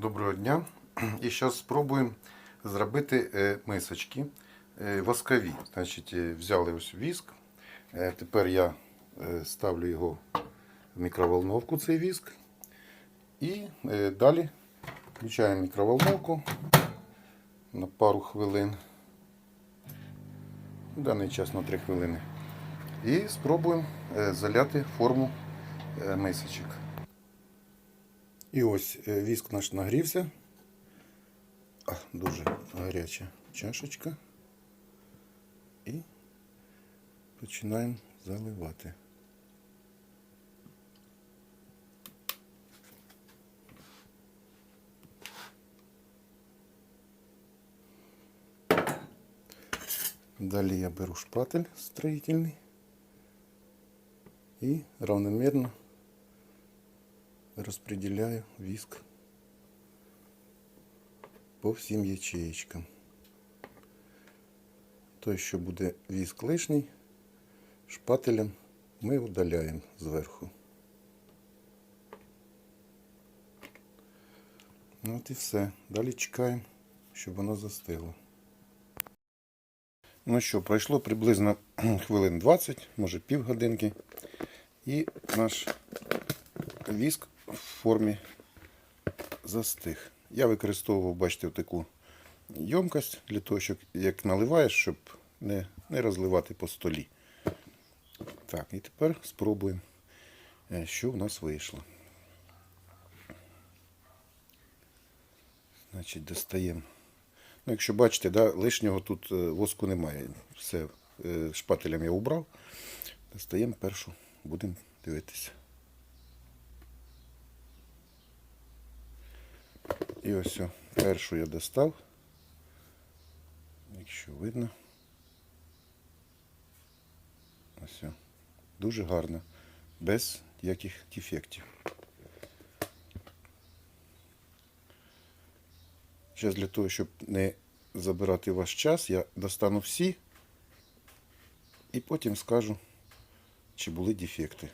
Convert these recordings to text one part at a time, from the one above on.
Доброго дня. І зараз спробуємо зробити е, мисочки е, воскові. Значить, е, взяли ось віск. Тепер я ставлю його в мікроволновку, цей віск. І далі включаємо мікроволновку на пару хвилин. В даний час на 3 хвилини. І спробуємо заляти форму мисочок. І ось е, віск наш нагрівся. А, дуже гаряча чашечка. І починаємо заливати. Далі я беру шпатель строїтельний і равномірно розподіляю віск по всім ячеєчкам. Той, що буде віск лишній, шпателем ми удаляємо зверху. Ну от і все. Далі чекаємо, щоб воно застигло. Ну що, пройшло приблизно хвилин 20, може півгодинки. І наш віск в формі застиг. Я використовував, бачите, таку ємкость для того, щоб як наливаєш, щоб не, не розливати по столі. Так, і тепер спробуємо, е, що в нас вийшло. Значить, достаємо. Ну, якщо бачите, да, лишнього тут е, воску немає. Все е, шпателем я убрав. Достаємо першу, будемо дивитися. І ось першу я достав. Якщо видно. Ось. Дуже гарно. Без яких дефектів. Зараз для того, щоб не забирати ваш час, я достану всі і потім скажу, чи були дефекти.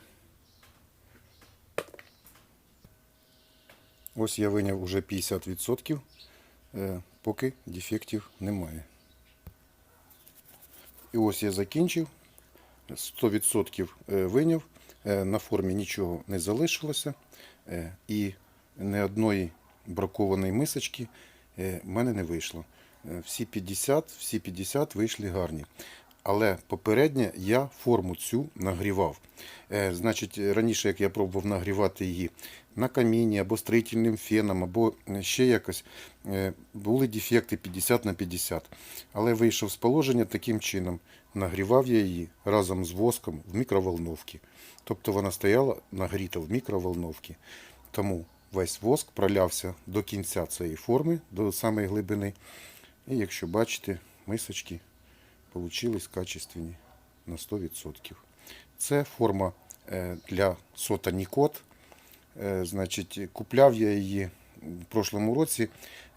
Ось я виняв уже 50%, е, поки дефектів немає. І ось я закінчив. 100% е, виняв. Е, На формі нічого не залишилося. І ні одної бракованої мисочки в мене не вийшло. Всі 50, всі 50 вийшли гарні. Але попередньо я форму цю нагрівав. Е, Значить, раніше, як я пробував нагрівати її на каміні або строїтельним феном, або ще якось, е, були дефекти 50 на 50. Але вийшов з положення таким чином. Нагрівав я її разом з воском в мікроволновці. Тобто вона стояла нагріта в мікроволновці. Тому весь воск пролявся до кінця цієї форми, до самої глибини. І якщо бачите, мисочки получились качественні на 100%. Це форма е, для сота Нікот. Е, Значить, купляв я її в прошлому році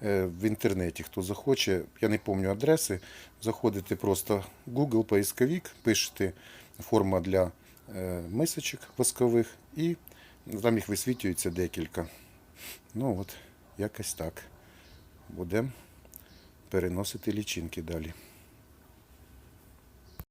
е, в інтернеті. Хто захоче, я не пам'ятаю адреси. Заходите просто в Google поисковик, пишете форма для мисочок воскових і там їх висвітлюється декілька. Ну от, якось так. Будемо переносити лічинки далі.